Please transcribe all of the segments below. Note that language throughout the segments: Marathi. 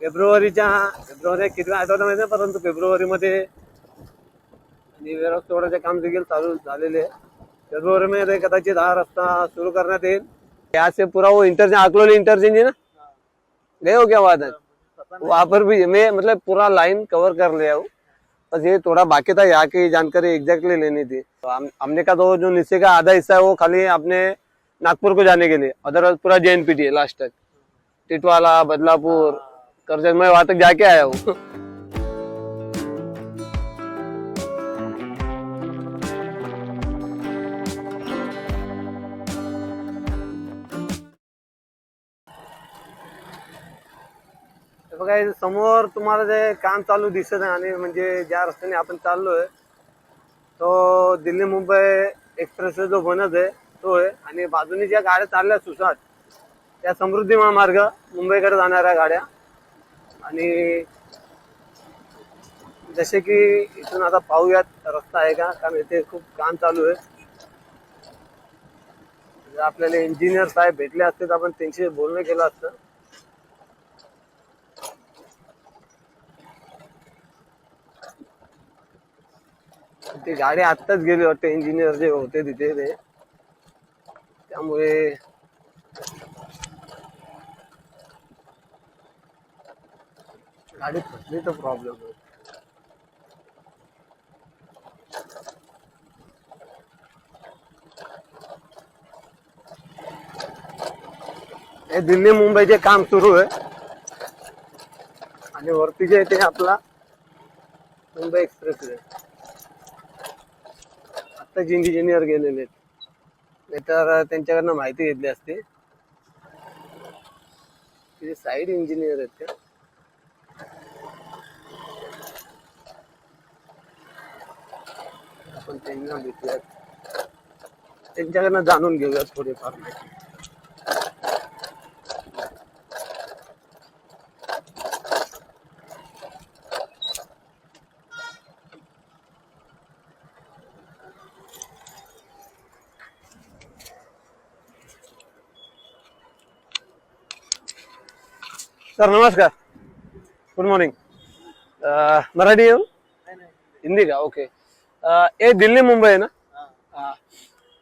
फेब्रुवारीच्या फेब्रुवारी किती आठवडा माहिती नाही, परंतु फेब्रुवारीमध्ये आणि वेरॉक्स तोडाचे काम देखील चालू झालेले. आहे फेब्रुवारी कदाचित हा रस्ता सुरू करण्यात येईल. यहाँ से पूरा वो इंटरचेंज अकलोली इंटरचेंज है ना? गए हो क्या वहाँ वहाँ पर भी मैं मतलब पूरा लाइन कवर कर लिया हूँ. बस ये थोड़ा बाकी था यहाँ की जानकारी एग्जैक्टली लेनी थी तो. हम हमने का तो जो नीचे का आधा हिस्सा है वो खाली अपने नागपुर को जाने के लिए. अदरवाइज पूरा जे एन पी टी है लास्ट तक. टिटवाला बदलापुर करजत मैं वहां तक जाके आया हूँ। बघा समोर तुम्हाला जे काम चालू दिसत आहे आणि म्हणजे ज्या रस्त्याने आपण चाललोय तो दिल्ली मुंबई एक्सप्रेस जो बनत आहे तो आहे. आणि बाजूने ज्या गाड्या चालल्या सुसाट त्या समृद्धी महामार्ग मुंबईकडे जाणाऱ्या गाड्या. आणि जसे की इथून आता पाहूयात रस्ता आहे का? कारण इथे खूप काम चालू आहे. जर आपल्याला इंजिनियर साहेब भेटले असते तर आपण त्यांची बोलणं केलं असतं. ती गाडी आत्ताच गेली वाटते इंजिनियर जे होते तिथे ते. त्यामुळे गाडी फसली तर प्रॉब्लेम हे दिल्ली मुंबईचे काम सुरू आहे. आणि वरती जे आहे ते आपला मुंबई एक्सप्रेस आहे आत्ताच इंजिनियर गेलेले आहेत. नाहीतर त्यांच्याकडनं माहिती घेतली असती. साईड इंजिनियर आहेत का आपण त्यांना भेटूयात त्यांच्याकडनं जाणून घेऊयात थोडीफार माहिती सर नमस्कार गुड मॉर्निंग मराठी येऊ हिंदी का ओके अ, ये दिल्ली मुंबई है ना? हाँ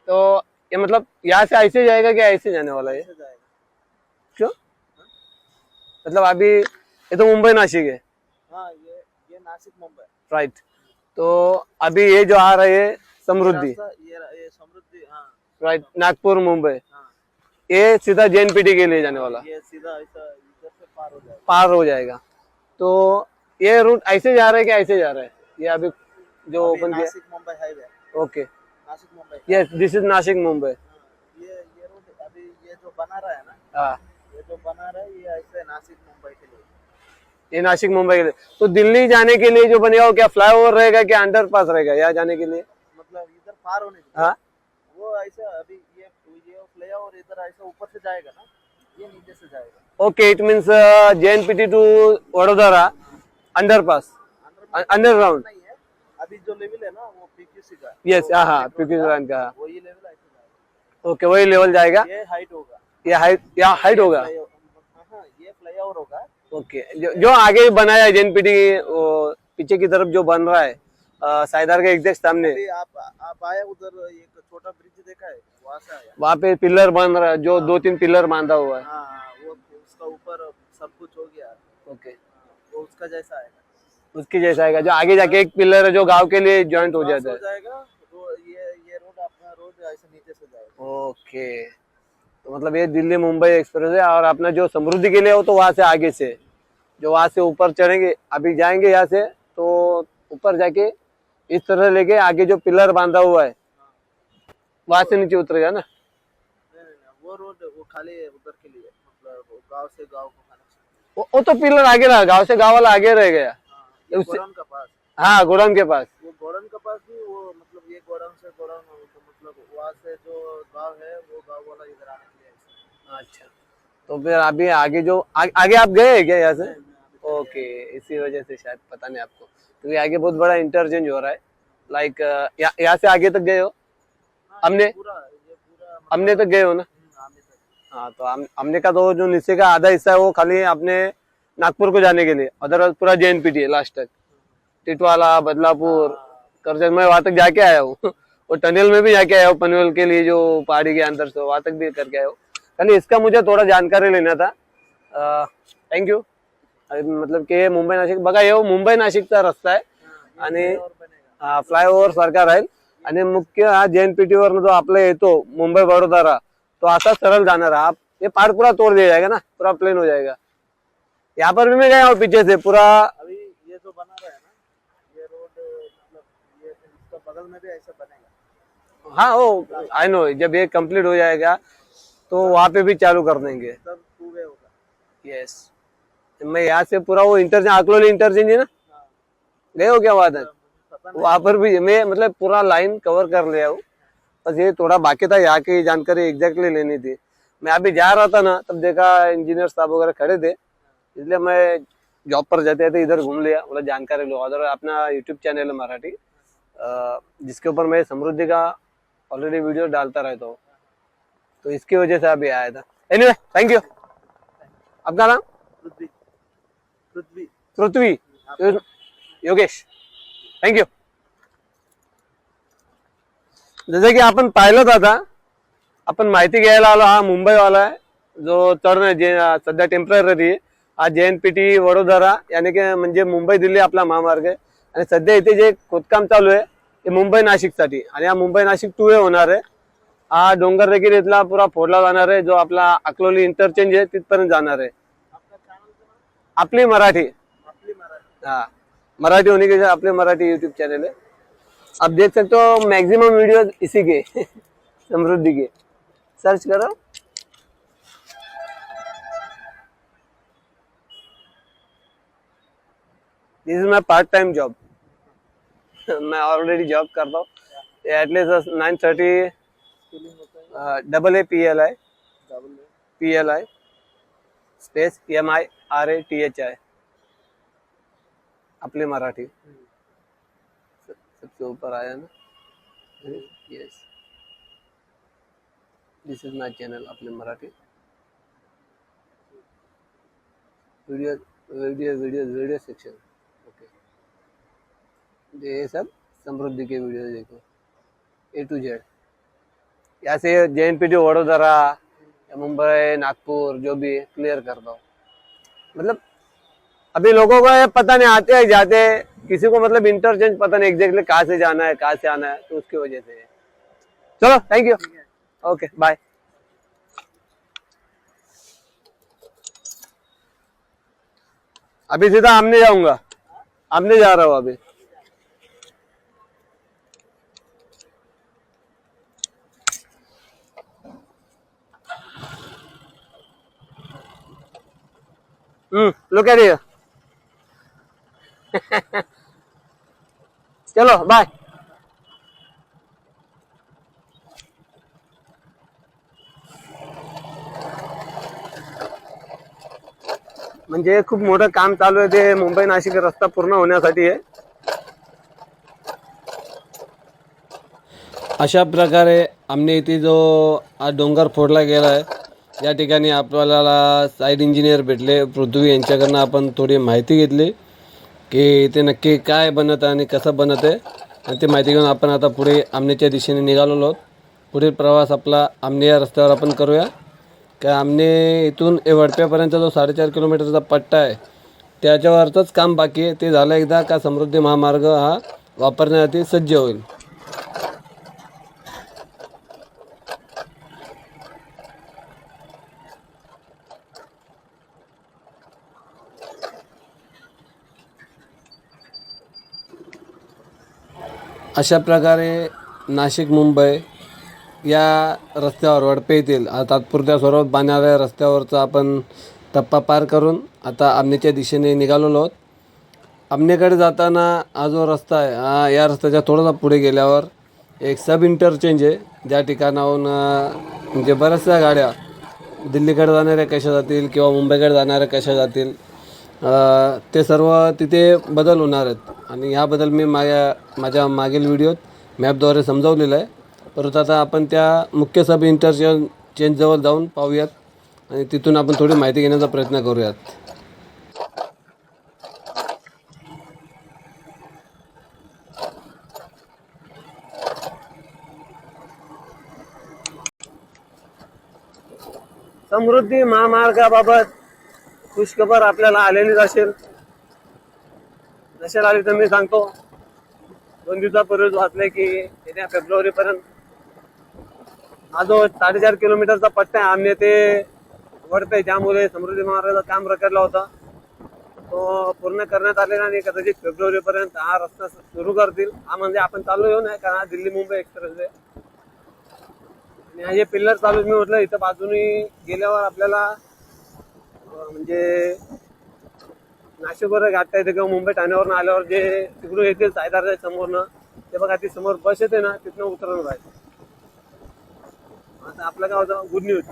तो ये मतलब यहाँ से ऐसे जाएगा कि ऐसे जाने वाला है? क्यों? मतलब अभी ये तो मुंबई नासिक है। हाँ ये ये नासिक मुंबई। राइट तो अभी ये जो आ रहा है समृद्धि। ये ये समृद्धि हाँ। राइट नागपुर मुंबई। हाँ। ये सीधा जेएनपीटी के लिए जाने वाला। ये सीधा ऐसा इधर से पार हो जाएगा। पार हो जाएगा। तो ये रूट ऐसे जा रहा है कि ऐसे जा रहा है? ये अभी जो open KIA. Nashik Mumbai highway okay Nashik Mumbai. Yes this is Nashik Mumbai. हाँ, ये ये रोड अभी ये जो बना रहा है ना हाँ। ये जो बना रहा है ये ऐसे नासिक मुंबई के लिए। ये नासिक मुंबई के लिए। तो दिल्ली जाने के लिए जो बनेगा वो क्या फ्लाईओवर रहेगा क्या अंडर पास रहेगा यहाँ जाने के लिए? मतलब इधर पार होने के हाँ। वो ऐसा अभी ये ये फ्ले और इधर ऐसा ऊपर से जाएगा ना ये नीचे से जाएगा। Okay it means JNPT to Vadodara under pass under underground अभी जो लेवल है ना वो पीक्यूसी का यस वो हाँ हाँ metro पीपी का, का वो ये लेवल ओके वही लेवल जाएगा? ये हाइट होगा। ये हाइट यहाँ हाइट होगा? हाँ, ये फ्लाईओवर होगा। ओके जो, जो आगे बनाया है जेएनपीटी पीछे की तरफ़ जो बन रहा है साइदार के एग्जैक्ट सामने। आप आप आए उधर एक छोटा ब्रिज देखा है? वहाँ से आया। वहाँ पे पिलर बन रहा है जो दो तीन पिलर बांधा हुआ है। हाँ हाँ, वो उसका ऊपर सब कुछ हो गया। ओके हाँ, वो उसका जैसा आएगा। उसकी जैसा आएगा जो आगे जाके एक पिलर है जो गाँव के लिए ज्वाइंट हो जाता है ओके तो मतलब ये दिल्ली मुंबई एक्सप्रेस है और अपना जो समृद्धि के लिए हो तो वहाँ से आगे से। जो वहाँ से ऊपर चढ़ेंगे अभी जाएँगे यहाँ से तो ऊपर जाके इस तरह लेके आगे जो पिलर बांधा हुआ है वहाँ से नीचे उतरेगा ना? वो रोड वो खाली उधर के लिए मतलब गाँव से गाँव को वो, वो तो पिलर आगे रहा गाँव से गाँव वाला आगे रह गया। उससे- हाँ गोडाउन के पास। वो गोडाउन का पास भी वो मतलब ये गोडाउन से गोडाउन तो मतलब वहाँ से जो गाँव है वो गाँव वाला इधर आने के लिए अच्छा। तो फिर अभी आगे जो आ, आगे आप गए हैं क्या यहाँ से? ओके इसी वजह से शायद पता नहीं आपको। क्योंकि आगे बहुत बड़ा इंटरचेंज हो रहा है। लाइक यहाँ से आगे तक गए हो? हाँ, हमने- मतलब- हमने तक गए हो ना? हम्म, हाँ तो हमने का तो जो नीचे का आधा हिस्सा है वो खाली अपने नागपुर को जाने के लिए. अदरवाइज़ पूरा जे एन पी टी है लास्ट तक. टिटवाला, बदलापुर करजन मैं वहाँ तक जाके आया हूँ. वो टनल में भी जाके आया हूँ, पनवेल के लिए जो पहाड़ी के अंदर से, वहाँ तक भी करके आया हूँ. खाली इसका मुझे थोड़ा जानकारी लेना था. थँक्यू मतलब की मुंबई नाशिक, बघा हे मुंबई नाशिकचा रस्ता आहे आणि और फ्लायओव्हर सारखा राहील. आणि मुख्य हा जेएनपीटी वर जो आपला येतो मुंबई वडोदरा तो असा सरळ जाणार. है। ये पहाड़ पूरा तोड़ दिया जाएगा ना. पूरा प्लेन हो जाएगा यहाँ पर भी मैं गया हूँ पीछे से पूरा अभी ये जो बना रहा है ना ये रोड मतलब ये इसका बगल में भी ऐसा बनेगा। हाँ वो आई नो जब ये कंप्लीट हो जाएगा तो वहाँ पे भी चालू कर देंगे। तब टू वे होगा। यस मैं यहाँ से पूरा वो इंटरचेंज अकलोली इंटरचेंज है ना? हाँ। गए हो क्या वहाँ तक? वहाँ पर भी मैं मतलब पूरा लाइन कवर कर लिया हूँ। बस ये थोड़ा बाकी था यहाँ की जानकारी एग्जैक्टली लेनी थी। मैं अभी जा रहा था ना तब देखा इंजीनियर साहब वगैरह खड़े थे। इसलिए मैं जॉब पर जाते थे इधर घूम लिया बोला जानकारी लो। अदर अपना यूट्यूब चैनल है मराठी जिसके ऊपर मैं समृद्धि का ऑलरेडी वीडियो डालता रहता हूँ। तो इसकी वजह से अभी आया था। एनीवे थैंक यू आपका नाम? पृथ्वी। पृथ्वी। पृथ्वी। यो- योगेश। थँक्यू जसं की आपण पाहिलं आता आपण माहिती घ्यायला आलो हा मुंबईवाला आहे जो चढ जे सध्या टेंपररी हा जे एन पी टी वडोदरा याने की म्हणजे मुंबई दिल्ली आपला महामार्ग आहे. आणि सध्या इथे जे खोदकाम चालू आहे ते मुंबई नाशिकसाठी. आणि हा मुंबई नाशिक टू वे होणार आहे. हा डोंगर देखील इथला पुरा फोडला जाणार आहे जो आपला अकलोली इंटरचेंज आहे तिथपर्यंत जाणार आहे. आपली मराठी. हा. मराठी हाँ मराठी होने के अपने मराठी यूट्यूब चैनल है आप देख सकते हो मैक्सिमम वीडियो इसी के. समृद्धि के. सर्च करो. This is my part time job मैं ऑलरेडी जॉब करता हूँ। At least nine thirty double A P L I P L I space M I R A T H I अपने मराठी। सबसे ऊपर आया ना? Yes this is my channel अपने Marathi. Video video video video section ये सब समृद्धि के वीडियो देखो। ए टू जेड यहाँ से जे एन पी टी वडोदरा या मुंबई नागपुर जो भी क्लियर करता हूँ मतलब अभी लोगों को पता नहीं आते हैं जाते हैं, किसी को मतलब इंटरचेंज पता नहीं एग्जैक्टली कहाँ से जाना है कहाँ से आना है तो उसकी वजह से। चलो थैंक यू ओके बाय अभी सीधा आमने जाऊँगा। आमने जा रहा हूँ अभी। हम्म. Look at here. चलो बाय म्हणजे खूप मोठं काम चालू आहे ते मुंबई नाशिक रस्ता पूर्ण होण्यासाठी आहे. अशा प्रकारे आमने इथे जो हा डोंगर फोडला गेला आहे. या ठिकाणी आपल्याला साईड इंजिनियर भेटले. पृथ्वी यांच्याकडनं आपण थोडी माहिती घेतली की ते नक्की काय बनत आहे आणि कसं बनत आहे. आणि ती माहिती घेऊन आपण आता पुढे आमनेच्या दिशेने निघालेलो आहोत. पुढील प्रवास आपला आमने या रस्त्यावर आपण करूया. का आमने इथून ए वडप्यापर्यंत जो साडेचार किलोमीटरचा पट्टा आहे त्याच्यावरचंच काम बाकी आहे. ते झालं एकदा का समृद्धी महामार्ग हा वापरण्यासाठी सज्ज होईल. अशा प्रकारे नाशिक मुंबई या रस्त्यावर वडपे येथील तात्पुरत्या स्वरूपात बांधणाऱ्या रस्त्यावरचा आपण टप्पा पार करून आता आमनेच्या दिशेने निघालेलो आहोत. आमनेकडे जाताना हा जो रस्ता आहे हा या रस्त्याच्या थोडासा पुढे गेल्यावर एक सब इंटरचेंज आहे. ज्या ठिकाणाहून म्हणजे बऱ्याचशा गाड्या दिल्लीकडे जाणाऱ्या कशा जातील किंवा मुंबईकडे जाणाऱ्या कशा जातील ते सर्व तिथे बदल होणार आहेत. आणि ह्याबद्दल मी माझ्या माझ्या मागील व्हिडिओत मॅपद्वारे समजावलेलं आहे. परंतु आता आपण त्या मुख्य सब इंटरचेंज चेंजजवळ जाऊन पाहूयात. आणि तिथून आपण थोडी माहिती घेण्याचा प्रयत्न करूयात. समृद्धी महामार्गाबाबत खुशखबर आपल्याला आलेलीच असेल. नसेल आली तर मी सांगतो. दोन दिवसापूर्वीच वाचले की येत्या फेब्रुवारी पर्यंत हा जो साडेचार किलोमीटरचा पट्टा आहे आम्ही ते वडते ज्यामुळे समृद्धी महाराजाचं काम रखडला होता. तो पूर्ण करण्यात आलेला आणि कदाचित फेब्रुवारी पर्यंत हा रस्ता सुरू करतील. हा म्हणजे आपण चालू येऊ नये कारण हा दिल्ली मुंबई एक्सप्रेस आहे आणि हे जे पिल्लर चालू मी म्हटलं इथं बाजूनी गेल्यावर आपल्याला म्हणजे नाशिकवर गाठता येते किंवा मुंबई ठाण्यावरून आल्यावर जे तिकडून येतील सायदार समोरनं ते बघा ती समोर बस येते ना तिथनं उतरून राहायचं आता आपलं काय होतं गुड न्यूज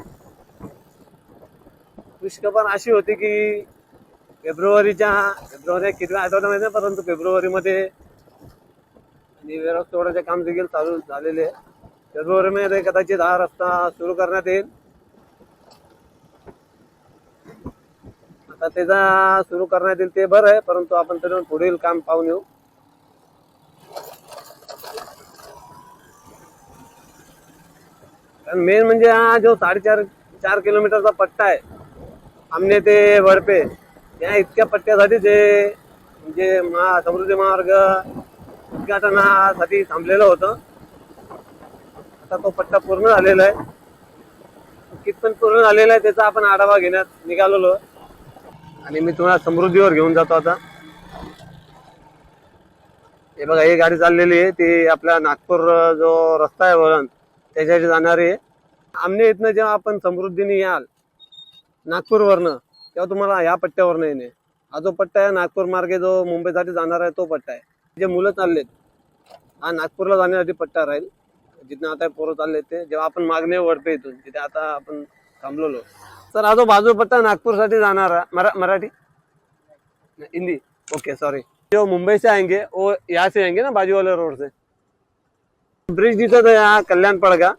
खुशखबर अशी होती की फेब्रुवारीच्या फेब्रुवारी किती आठवडा माहिती नाही, परंतु फेब्रुवारीमध्ये आणि व्यवस्था काम देखील चालू झालेले आहे. फेब्रुवारीमध्ये कदाचित हा रस्ता सुरू करण्यात येईल. आता त्याचा सुरू करण्यात येईल ते बरं आहे परंतु आपण तरी पुढील काम पाहून येऊ. मेन म्हणजे हा जो साडेचार चार किलोमीटरचा पट्टा आहे आमने ते वडपे या इतक्या पट्ट्यासाठी जे म्हणजे महा समृद्धी मार्ग उद्घाटनासाठी थांबलेलं होतं आता तो पट्टा पूर्ण झालेला आहे. कितपण पूर्ण झालेला आहे त्याचा आपण आढावा घेण्यात निघालेलो. आणि मी तुम्हाला समृद्धीवर घेऊन जातो आता. हे बघा ही गाडी चाललेली आहे. ती आपल्या नागपूर जो रस्ता आहे वळण त्याच्यासाठी जाणारी आहे. आमने इथनं जेव्हा आपण समृद्धीने याल नागपूरवरनं तेव्हा तुम्हाला ह्या पट्ट्यावरनं येणे. हा जो पट्टा आहे नागपूर मार्गे जो मुंबईसाठी जाणार आहे तो पट्टा आहे. जे मुलं चाललेत हा नागपूरला जाण्यासाठी पट्टा राहील. जिथनं आता पोरं चालले ते. जेव्हा आपण मागणे वडपे इथून तिथे आता आपण थांबलेलो. सर हा जो बाजू पट्टा नागपूरसाठी जाणार मरा मराठी? हिंदी. ओके सॉरी जो मुंबई से आएंगे वो यहाँ से आएंगे ना बाजू वाले रोड से ब्रिज दिसत आहे हा कल्याण पडगा.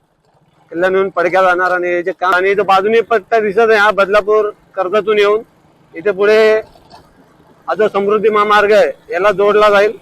कल्याणहून पडक्या जाणार आणि हे जे काम आणि इथं बाजूने पट्टा दिसत आहे हा बदलापूर कर्जतून येऊन. इथे पुढे हा जो समृद्धी महामार्ग आहे याला जोडला जाईल.